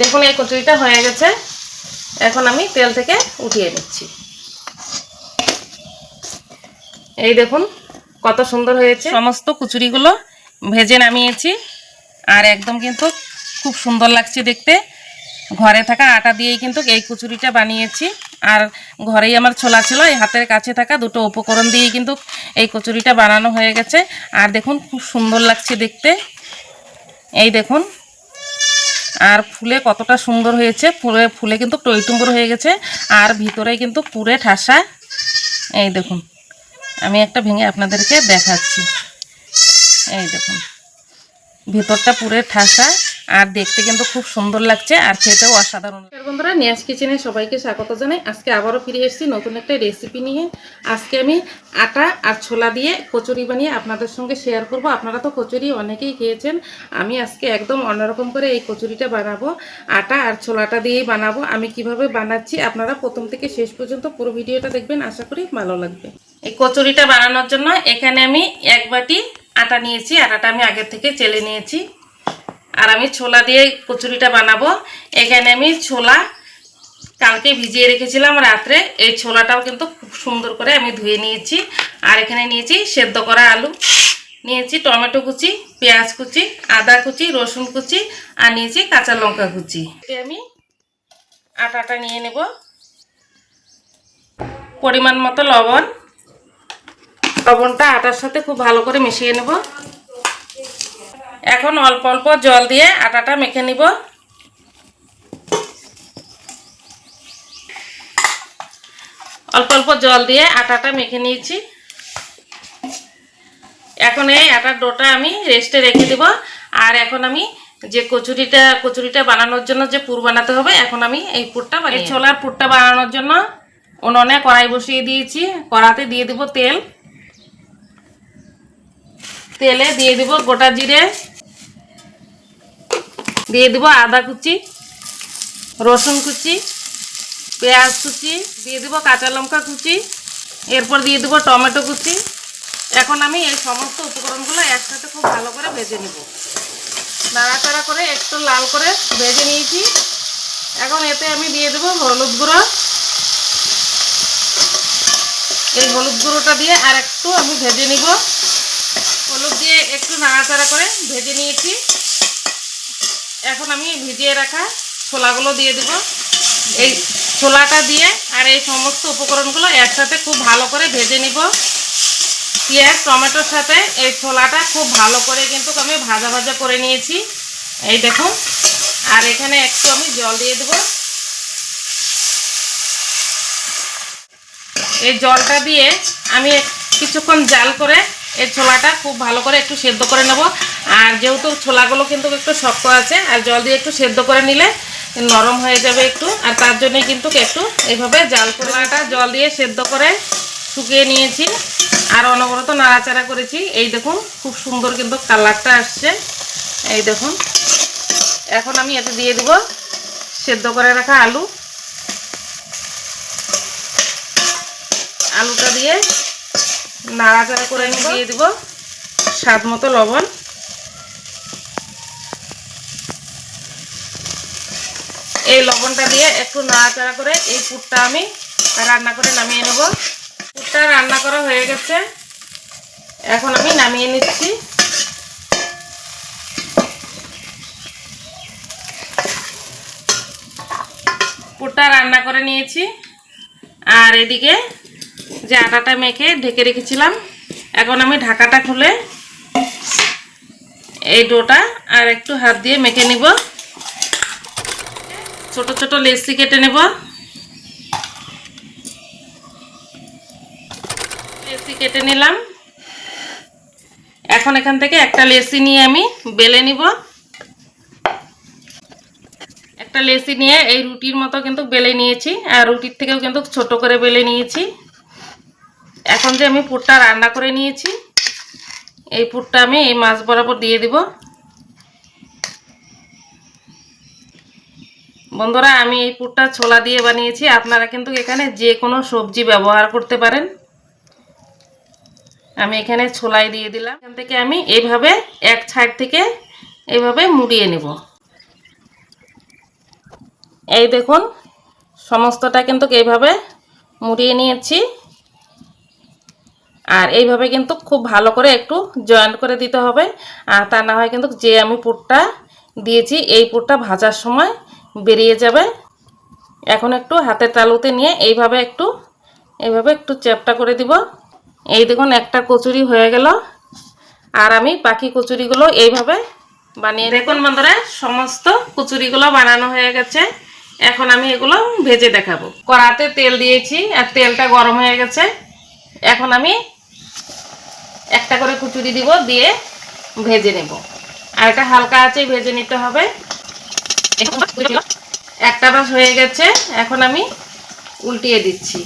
দেখুন এই কচুরিটা হয়ে গেছে। এখন আমি তেল থেকে উঠিয়ে নিচ্ছি। এই দেখুন কত সুন্দর হয়েছে। সমস্ত কুচুরিগুলো ভেজে নামিয়েছি। আর একদম কিন্তু খুব সুন্দর লাগছে দেখতে। ঘরে থাকা আটা দিয়েই কিন্তু এই কুচুরিটা বানিয়েছি। আর ঘরেই আমার ছোলা ছিল, এই হাতের কাছে থাকা দুটো উপকরণ দিয়েই কিন্তু এই কচুরিটা বানানো হয়ে গেছে। আর দেখুন খুব সুন্দর লাগছে দেখতে। এই দেখুন আর ফুলে কতটা সুন্দর হয়েছে, ফুলে ফুলে কিন্তু টইটুম্বর হয়ে গেছে, আর ভিতরে কিন্তু পুরে ঠাসা। এই দেখুন, আমি একটা ভেঙে আপনাদেরকে দেখাচ্ছি। এই দেখুন, ভিতরটা পুরে ঠাসা। আর দেখতে কিন্তু খুব সুন্দর লাগছে আর খেতেও অসাধারণ। বন্ধুরা, নিয়াজ কিচেনে সবাইকে স্বাগত জানাই। আজকে আবারও ফিরে এসেছি নতুন একটা রেসিপি নিয়ে। আজকে আমি আটা আর ছোলা দিয়ে কচুরি বানিয়ে আপনাদের সঙ্গে শেয়ার করব। আপনারা তো কচুরি অনেকেই খেয়েছেন। আমি আজকে একদম অন্যরকম করে এই কচুরিটা বানাবো। আটা আর ছোলাটা দিয়েই বানাবো। আমি কীভাবে বানাচ্ছি আপনারা প্রথম থেকে শেষ পর্যন্ত পুরো ভিডিওটা দেখবেন। আশা করি ভালো লাগবে। এই কচুরিটা বানানোর জন্য এখানে আমি এক বাটি আটা নিয়েছি। আটাটা আমি আগের থেকে চেলে নিয়েছি। আর আমি ছোলা দিয়ে কচুরিটা বানাবো। এখানে আমি ছোলা কালকে ভিজিয়ে রেখেছিলাম রাত্রে। এই ছোলাটাও কিন্তু খুব সুন্দর করে আমি ধুয়ে নিয়েছি। আর এখানে নিয়েছি সেদ্ধ করা আলু, নিয়েছি টমেটো কুচি, পেঁয়াজ কুচি, আদা কুচি, রসুন কুচি আর নিয়েছি কাঁচা লঙ্কা কুচি। আমি আটাটা নিয়ে নেব। পরিমাণ মতো লবণ। লবণটা আটার সাথে খুব ভালো করে মিশিয়ে নেব। এখন অল্প অল্প জল দিয়ে আটাটা মেখে নিব। অল্প অল্প জল দিয়ে আটাটা মেখে নিয়েছি। এখন এই আটার ডোটা আমি রেস্টে রেখে দেব। আর এখন আমি যে কচুরিটা কচুরিটা বানানোর জন্য যে পুর বানাতে হবে এখন আমি এই পুরটা বানিয়ে ছোলার পুরটা বানানোর জন্য উনুনে কড়াই বসিয়ে দিয়েছি। কড়াতে দিয়ে দেব তেল। তেলে দিয়ে দিব গোটা জিরে। দিয়ে দেবো আদা কুচি, রসুন কুচি, পেঁয়াজ কুচি, দিয়ে দেবো কাঁচা লঙ্কা কুচি, এরপর দিয়ে দেবো টমেটো কুচি। এখন আমি এই সমস্ত উপকরণগুলো একসাথে খুব ভালো করে ভেজে নেব। নাড়াচাড়া করে একটু লাল করে ভেজে নিয়েছি। এখন এতে আমি দিয়ে দেবো হলুদ গুঁড়ো। এই হলুদ গুঁড়োটা দিয়ে আর একটু আমি ভেজে নিব। হলুদ দিয়ে একটু নাড়াচাড়া করে ভেজে নিয়েছি। এখন আমি ভিজিয়ে রাখা ছোলাগুলো দিয়ে দেব। এই ছোলাটা দিয়ে আর এই সমস্ত উপকরণগুলো একসাথে খুব ভালো করে ভেজে নিব। পেঁয়াজ, টমেটোর সাথে এই ছোলাটা খুব ভালো করে কিন্তু আমি ভাজা ভাজা করে নিয়েছি। এই দেখুন, আর এখানে একটু আমি জল দিয়ে দেব। এই জলটা দিয়ে আমি কিছুক্ষণ জাল করে এই ছোলাটা খুব ভালো করে একটু সেদ্ধ করে নেব। আর যেহেতু ছোলাগুলো কিন্তু একটু শক্ত আছে আর জল দিয়ে একটু সেদ্ধ করে নিলে নরম হয়ে যাবে একটু। আর তার জন্যই কিন্তু একটু এইভাবে জাল ছোলাটা জল দিয়ে সেদ্ধ করে শুকিয়ে নিয়েছি। আর অনবরত নাড়াচাড়া করেছি। এই দেখুন খুব সুন্দর কিন্তু কালারটা আসছে। এই দেখুন এখন আমি এতে দিয়ে দিব সেদ্ধ করে রাখা আলু। আলুটা দিয়ে নাড়াচাড়া করে আমি দিয়ে দিব স্বাদ মতো লবণ। এই লবণটা দিয়ে একটু নাড়াচাড়া করে এই পুরটা আমি রান্না করে নামিয়ে নেব। পুরটা রান্না করা হয়ে গেছে। এখন আমি নামিয়ে নিচ্ছি। পুরটা রান্না করে নিয়েছি। আর এদিকে যে আটাটা মেখে ঢেকে রেখেছিলাম, এখন আমি ঢাকাটা খুলে এই ডোটা আর একটু হাত দিয়ে মেখে নিব। ছোট ছোট লেসি কেটে নেব। লেসি কেটে নিলাম। এখন এখান থেকে একটা লেসি নিয়ে আমি বেলে নিব। একটা লেসি নিয়ে এই রুটির মতো কিন্তু বেলে নিয়েছি, আর রুটির থেকেও কিন্তু ছোট করে বেলে নিয়েছি। এখন যে আমি পুরটা রান্না করে নিয়েছি, এই পুরটা আমি এই মাছ বরাবর দিয়ে দিব। বন্ধুরা, আমি এই পুরটা ছোলা দিয়ে বানিয়েছি। আপনারা কিন্তু এখানে যে কোনো সবজি ব্যবহার করতে পারেন। আমি এখানে ছোলাই দিয়ে দিলাম। এখান থেকে আমি এইভাবে এক সাইড থেকে এইভাবে মুড়িয়ে নেব। এই দেখুন, সমস্তটা কিন্তু এইভাবে মুড়িয়ে নিয়েছি। আর এইভাবে কিন্তু খুব ভালো করে একটু জয়েন্ট করে দিতে হবে। আর তা না হয় কিন্তু যে আমি পুরটা দিয়েছি, এই পুরটা ভাজার সময় বেরিয়ে যাবে। এখন একটু হাতের তালুতে নিয়ে এইভাবে একটু এইভাবে একটু চ্যাপটা করে দিব। এই দেখুন, একটা কচুরি হয়ে গেল। আর আমি বাকি কচুরিগুলো এইভাবে বানিয়ে দেখুন বন্ধুরা, সমস্ত কচুরিগুলো বানানো হয়ে গেছে। এখন আমি এগুলো ভেজে দেখাবো। কড়াতে তেল দিয়েছি আর তেলটা গরম হয়ে গেছে। এখন আমি একটা করে কুচুরি দিব, দিয়ে ভেজে নেব। আর এটা হালকা আছে ভেজে নিতে হবে। একটা বাস হয়ে গেছে, এখন আমি উল্টিয়ে দিচ্ছি।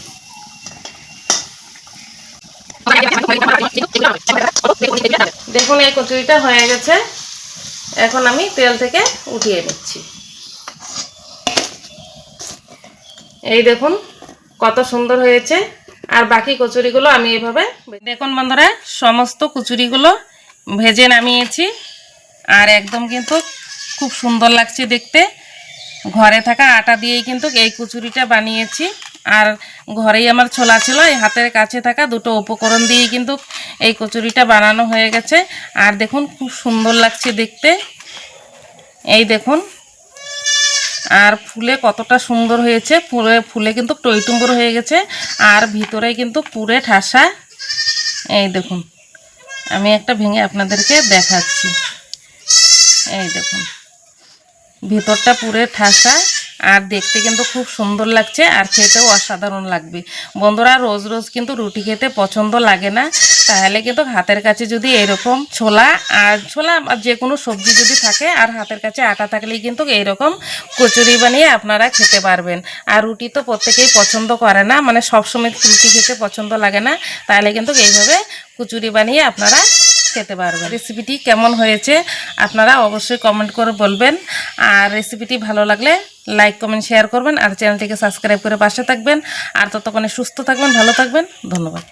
দেখুন, এই কচুরিটা হয়ে গেছে। এখন আমি তেল থেকে উঠিয়ে নিচ্ছি। এই দেখুন, কত সুন্দর হয়েছে। আর বাকি কচুরিগুলো আমি এভাবে দেখুন বন্ধুরা, সমস্ত কচুরিগুলো ভেজে নামিয়েছি। আর একদম কিন্তু খুব সুন্দর লাগছে দেখতে। ঘরে থাকা আটা দিয়েই কিন্তু এই কচুরিটা বানিয়েছি। আর ঘরেই আমার ছোলা ছিল, এই হাতের কাছে থাকা দুটো উপকরণ দিয়েই কিন্তু এই কচুরিটা বানানো হয়ে গেছে। আর দেখুন, খুব সুন্দর লাগছে দেখতে। এই দেখুন, আর ফুলে কতটা সুন্দর হয়েছে। ফুলে ফুলে কিন্তু টইটুম্বর হয়ে গেছে। আর ভিতরে কিন্তু পুরে ঠাসা। এই দেখুন, আমি একটা ভেঙে আপনাদেরকে দেখাচ্ছি। এই দেখুন। ভিতরটা পুরে ঠাসা, আর দেখতে কিন্তু খুব সুন্দর লাগছে, আর খেতেও অসাধারণ লাগবে। বন্ধুরা, রোজ রোজ কিন্তু রুটি খেতে পছন্দ লাগে না, তাহলে কিন্তু হাতের কাছে যদি এরকম ছোলা আর ছোলা যে কোনো সবজি যদি থাকে, আর হাতের কাছে আটা থাকলেই কিন্তু এইরকম কচুরি বানিয়ে আপনারা খেতে পারবেন। আর রুটি তো প্রত্যেকেই পছন্দ করে না মানে সবসময় রুটি খেতে পছন্দ লাগে না, তাহলে কিন্তু এইভাবে কচুরি বানিয়ে আপনারা খেতে পারবেন। রেসিপিটি কেমন হয়েছে আপনারা অবশ্যই কমেন্ট করে বলবেন। আর রেসিপিটি ভালো লাগলে লাইক কমেন্ট শেয়ার করবেন। আর চ্যানেলটিকে সাবস্ক্রাইব করে পাশে থাকবেন। আর ততক্ষণে সুস্থ থাকবেন, ভালো থাকবেন। ধন্যবাদ।